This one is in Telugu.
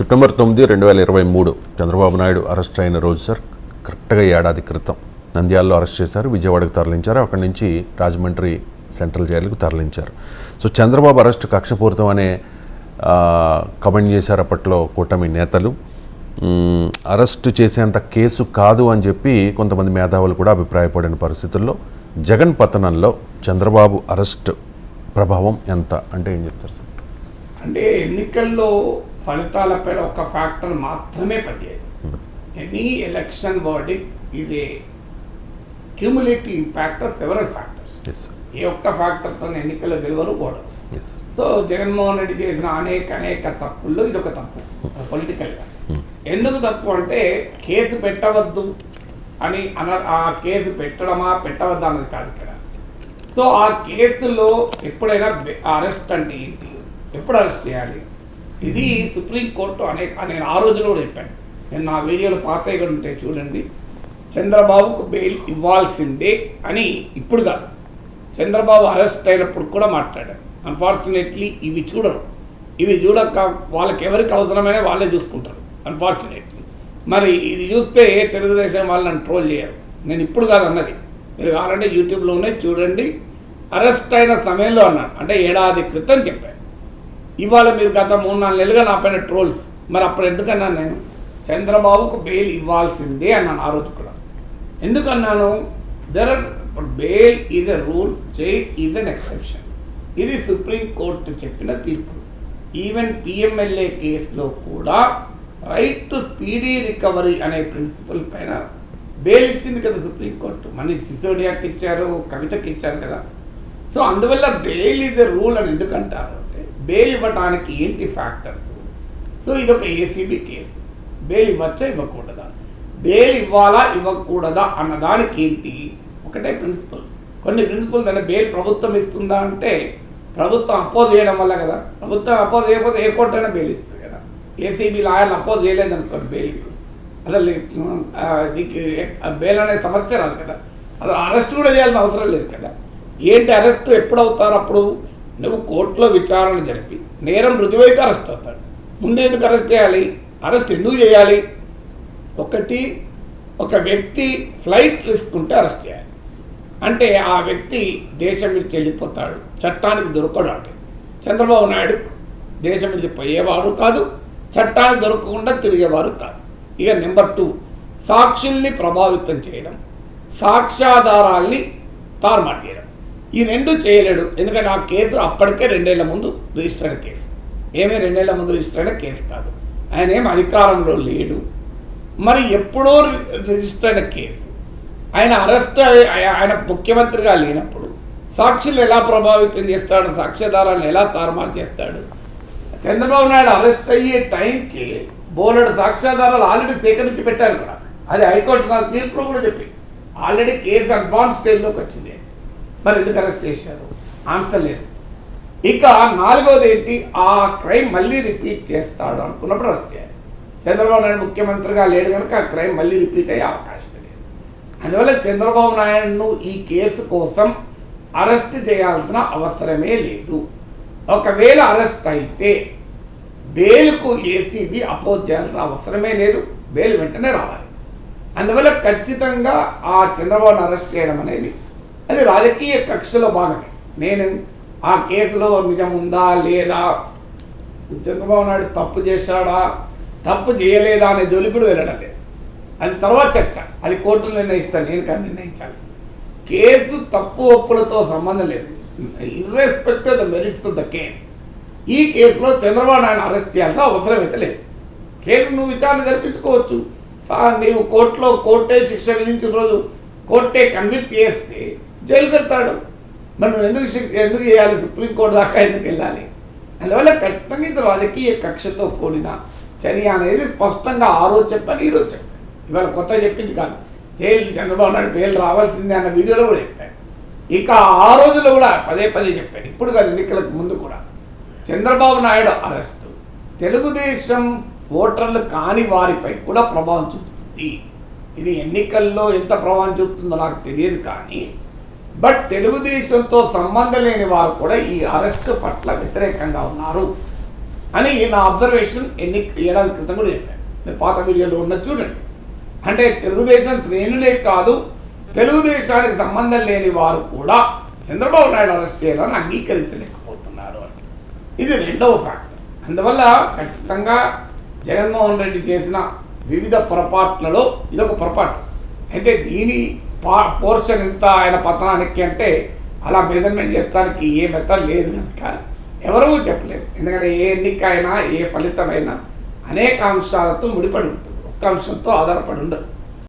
సెప్టెంబర్ తొమ్మిది రెండు వేల ఇరవై మూడు చంద్రబాబు నాయుడు అరెస్ట్ అయిన రోజు సార్. కరెక్ట్గా ఏడాది క్రితం నంద్యాలలో అరెస్ట్ చేశారు విజయవాడకు తరలించారు అక్కడి నుంచి రాజమండ్రి సెంట్రల్ జైలుకు తరలించారు. సో చంద్రబాబు అరెస్ట్ కక్షపూరితం అనే కమెంట్ చేశారు అప్పట్లో కూటమి నేతలు. అరెస్ట్ చేసేంత కేసు కాదు అని చెప్పి కొంతమంది మేధావులు కూడా అభిప్రాయపడిన పరిస్థితుల్లో జగన్ పతనంలో చంద్రబాబు అరెస్ట్ ప్రభావం ఎంత? అంటే ఏం చెప్తారు సార్? అంటే ఎన్నికల్లో ఫలితాలపై ఒక ఫ్యాక్టర్ మాత్రమే పనిచేయదు. Any election verdict is a cumulative impact of several factors ఏ ఒక్క ఫ్యాక్టర్తో ఎన్నికల్లో గెలవరు ఎస్ సో జగన్మోహన్ రెడ్డి చేసిన అనేక అనేక తప్పుల్లో ఇది ఒక తప్పు పొలిటికల్గా ఎందుకు తప్పు అంటే కేసు పెట్టవద్దు అని అన ఆ కేసు పెట్టడమా పెట్టవద్దా అన్నది కాదు ఇక్కడ. సో ఆ కేసులో ఎప్పుడైనా అరెస్ట్ అంటే ఏంటి? ఎప్పుడు అరెస్ట్ చేయాలి? ఇది సుప్రీంకోర్టు అనేక నేను ఆ రోజులో కూడా చెప్పాను. నేను నా వీడియోలు పాస్ అయ్యి కూడా ఉంటే చూడండి. చంద్రబాబుకు బెయిల్ ఇవ్వాల్సిందే అని ఇప్పుడు కాదు. చంద్రబాబు అరెస్ట్ అయినప్పుడు కూడా మాట్లాడాడు అన్ఫార్చునేట్లీ ఇవి చూడరు. ఇవి చూడక వాళ్ళకి ఎవరికి అవసరమైన వాళ్ళే చూసుకుంటారు. అన్ఫార్చునేట్లీ మరి ఇది చూస్తే తెలుగుదేశం వాళ్ళు నన్ను ట్రోల్ చేయరు. నేను ఇప్పుడు కాదు అన్నది. మీరు కావాలంటే యూట్యూబ్లోనే చూడండి. అరెస్ట్ అయిన సమయంలో అన్నాను. అంటే ఏడాది క్రితం చెప్పాను. ఇవాళ మీరు గత మూడు నాలుగు నెలలుగా నా పైన ట్రోల్స్. మరి అప్పుడు ఎందుకన్నాను నేను? చంద్రబాబుకు బెయిల్ ఇవ్వాల్సిందే అన్నాను ఆ రోజు కూడా. ఎందుకన్నాను? There are bail is a rule jail is an exception ఇది సుప్రీం కోర్టు చెప్పిన తీర్పు. ఈవెన్ పిఎంఎల్ఏ కేసులో కూడా రైట్ టు స్పీడీ రికవరీ అనే ప్రిన్సిపల్ పైన బెయిల్ ఇచ్చింది కదా సుప్రీంకోర్టు మనీ సిసోడియాకి ఇచ్చారు కవితకి ఇచ్చారు కదా. సో అందువల్ల బెయిల్ ఈజ్ ఎ రూల్ అని ఎందుకంటారు? బెయిల్ ఇవ్వటానికి ఏంటి ఫ్యాక్టర్స్ సో ఇది ఒక ఏసీబీ కేసు బెయిల్ ఇవ్వచ్చా ఇవ్వకూడదా? బెయిల్ ఇవ్వాలా ఇవ్వకూడదా? అన్న దానికి ఏంటి? ఒకటే ప్రిన్సిపల్ కొన్ని ప్రిన్సిపల్స్ అంటే బెయిల్ ప్రభుత్వం ఇస్తుందా అంటే ప్రభుత్వం అపోజ్ చేయడం వల్ల కదా. ప్రభుత్వం అపోజ్ చేయకపోతే ఏ కోర్టు అయినా బెయిల్ ఇస్తుంది కదా. ఏసీబీ లాయర్లు అపోజ్ చేయలేదు అనుకోండి బెయిల్ అసలు నీకు బెయిల్ అనే సమస్య రాదు కదా. అసలు అరెస్ట్ కూడా చేయాల్సిన అవసరం లేదు కదా. ఏంటి అరెస్ట్ ఎప్పుడు అవుతారు అప్పుడు? నువ్వు కోర్టులో విచారణ జరిపి నేరం రుజువైతే అరెస్ట్ అవుతాడు. ముందు ఎందుకు అరెస్ట్ చేయాలి? అరెస్ట్ ఎందుకు చేయాలి? ఒకటి ఒక వ్యక్తి ఫ్లైట్ రిస్క్ ఉంటే అరెస్ట్ చేయాలి. అంటే ఆ వ్యక్తి దేశం విడిచి వెళ్ళిపోతాడు. చట్టానికి దొరకడు అంటే. చంద్రబాబు నాయుడు దేశం విడిచి పోయేవారు కాదు. చట్టానికి దొరకకుండా తిరిగేవారు కాదు. ఇక నెంబర్ టూ సాక్షుల్ని ప్రభావితం చేయడం సాక్ష్యాధారాల్ని తారుమారు చేయడం. ఈ రెండు చేయలేడు. ఎందుకంటే ఆ కేసు అప్పటికే రెండేళ్ళ ముందు రిజిస్టర్ అయిన కేసు. ఏమీ రెండేళ్ళ ముందు రిజిస్టర్ అయిన కేసు కాదు. ఆయన ఏం అధికారంలో లేడు. మరి ఎప్పుడో రి- రిజిస్టర్ అయిన కేసు. ఆయన అరెస్ట్ ఆయన ముఖ్యమంత్రిగా లేనప్పుడు సాక్షులు ఎలా ప్రభావితం చేస్తాడు? సాక్ష్యాధారాలను ఎలా తారుమారు చేస్తాడు? చంద్రబాబు నాయుడు అరెస్ట్ అయ్యే టైంకి బోలెడు సాక్ష్యాధారాలు ఆల్రెడీ సేకరించి పెట్టారు కూడా. అది హైకోర్టు నా తీర్పులో కూడా చెప్పి. ఆల్రెడీ కేసు అడ్వాన్స్ స్టేజ్లోకి వచ్చింది. మరి ఎందుకు అరెస్ట్ చేశారు? ఆన్సర్ లేదు. ఇక నాలుగవది ఏంటి? ఆ క్రైమ్ మళ్ళీ రిపీట్ చేస్తాడు అనుకున్నప్పుడు అరెస్ట్ చేయాలి. చంద్రబాబు నాయుడు ముఖ్యమంత్రిగా లేడు కనుక ఆ క్రైమ్ మళ్ళీ రిపీట్ అయ్యే అవకాశం లేదు. అందువల్ల చంద్రబాబు నాయుడును ఈ కేసు కోసం అరెస్ట్ చేయాల్సిన అవసరమే లేదు. ఒకవేళ అరెస్ట్ అయితే బెయిల్కు ఏసీబీ అపోజ్ చేయాల్సిన అవసరమే లేదు. బెయిల్ వెంటనే రావాలి. అందువల్ల ఖచ్చితంగా ఆ చంద్రబాబును అరెస్ట్ చేయడం అనేది అది రాజకీయ కక్షలో భాగమే. నేను ఆ కేసులో నిజం ఉందా లేదా? చంద్రబాబు నాయుడు తప్పు చేశాడా? తప్పు చేయలేదా అనే జోలి కూడా వెళ్ళడం లేదు. అది తర్వాత చర్చ. అది కోర్టులు నిర్ణయిస్తాను. నేను కానీ నిర్ణయించాల్సి. కేసు తప్పు ఒప్పులతో సంబంధం లేదు. Irrespect the merits of the case ఈ కేసులో చంద్రబాబు నాయుడు అరెస్ట్ చేయాల్సిన అవసరం అయితే లేదు. కేసు నువ్వు విచారణ జరిపించుకోవచ్చు. సార్ నీవు కోర్టులో కోర్టే శిక్ష విధించిన రోజు కోర్టే కన్విక్ట్ చేస్తే జైలుకి వెళ్తాడు మనం ఎందుకు ఎందుకు చేయాలి? సుప్రీంకోర్టు దాకా ఎందుకు వెళ్ళాలి? అందువల్ల ఖచ్చితంగా ఇది రాజకీయ కక్షతో కూడిన చర్య అనేది స్పష్టంగా ఆ రోజు చెప్పాను ఈరోజు చెప్పాను ఇవాళ కొత్త చెప్పింది కాదు. జైలు చంద్రబాబు నాయుడు బెయిల్ రావాల్సిందే అన్న వీడియోలో కూడా చెప్పాను ఇక ఆ రోజుల్లో కూడా పదే పదే చెప్పాను ఇప్పుడు కాదు ఎన్నికలకు ముందు కూడా. చంద్రబాబు నాయుడు అరెస్టు. తెలుగుదేశం ఓటర్లు కాని వారిపై కూడా ప్రభావం చూపుతుంది. ఇది ఎన్నికల్లో ఎంత ప్రభావం చూపుతుందో నాకు తెలియదు కానీ బట్ తెలుగుదేశంతో సంబంధం లేని వారు కూడా ఈ అరెస్టు పట్ల వ్యతిరేకంగా ఉన్నారు అని నా అబ్జర్వేషన్ ఎన్ని ఏడాది క్రితం కూడా చెప్పాను. పాత వీడియోలో ఉన్న చూడండి. అంటే తెలుగుదేశం శ్రేణులే కాదు తెలుగుదేశానికి సంబంధం లేని వారు కూడా చంద్రబాబు నాయుడు అరెస్ట్ చేయాలని అంగీకరించలేకపోతున్నారు అని. ఇది రెండవ ఫ్యాక్టర్ అందువల్ల ఖచ్చితంగా జగన్మోహన్ రెడ్డి చేసిన వివిధ పొరపాట్లలో ఇదొక పొరపాటు. అయితే దీని పోర్షన్ ఎంత ఆయన పతనానికి అంటే అలా మెజర్మెంట్ చేస్తానికి ఏ మెథడ్ లేదు కనుక. ఎవరూ చెప్పలేరు. ఎందుకంటే ఏ ఎన్నిక అయినా ఏ ఫలితమైనా అనేక అంశాలతో ముడిపడి ఉంటుంది. ఒక్క అంశంతో ఆధారపడి ఉండదు.